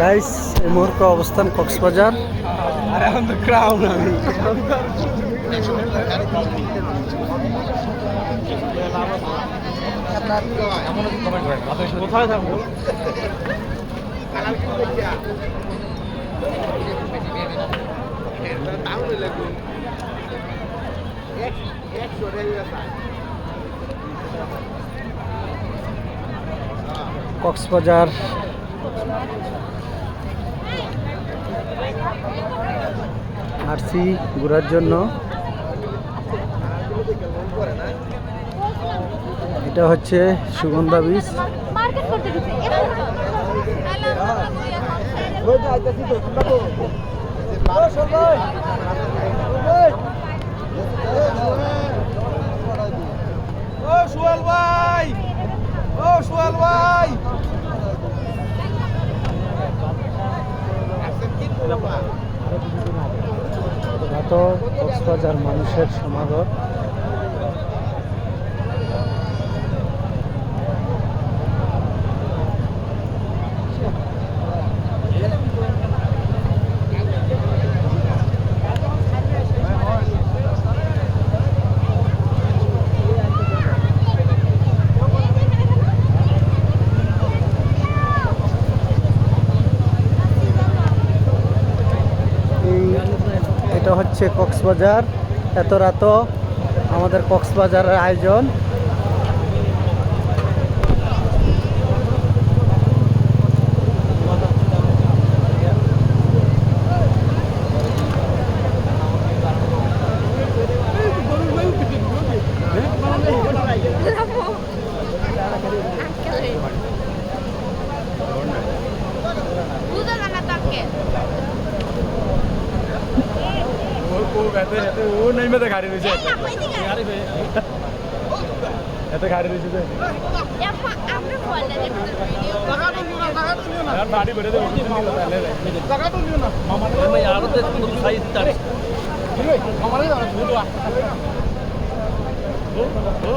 Guys এই মুহূর্তে অবস্থান কক্সবাজার। কোথায় কক্সবাজার আরসি ঘোরার জন্য। এটা হচ্ছে সুগন্ধা বীজ মার্কেট করতে দিচ্ছে ও সুয়াল ভাই! ও সুয়াল ভাই! এত কক্সবাজার মানুষের সমাগম এই এটা হচ্ছে কক্সবাজার। এত রাত আমাদের কক্সবাজারের আয়োজন। ও নাই মেতে গাড়ি রয়েছে এই না কইদিকে এত গাড়ি রয়েছে যে এপ্পা আমরা বললে যে ভিডিও আর বাড়ি ভরে দেবো মামা আর তো সাইজ তার মামারে দাও বুঝলো ও ও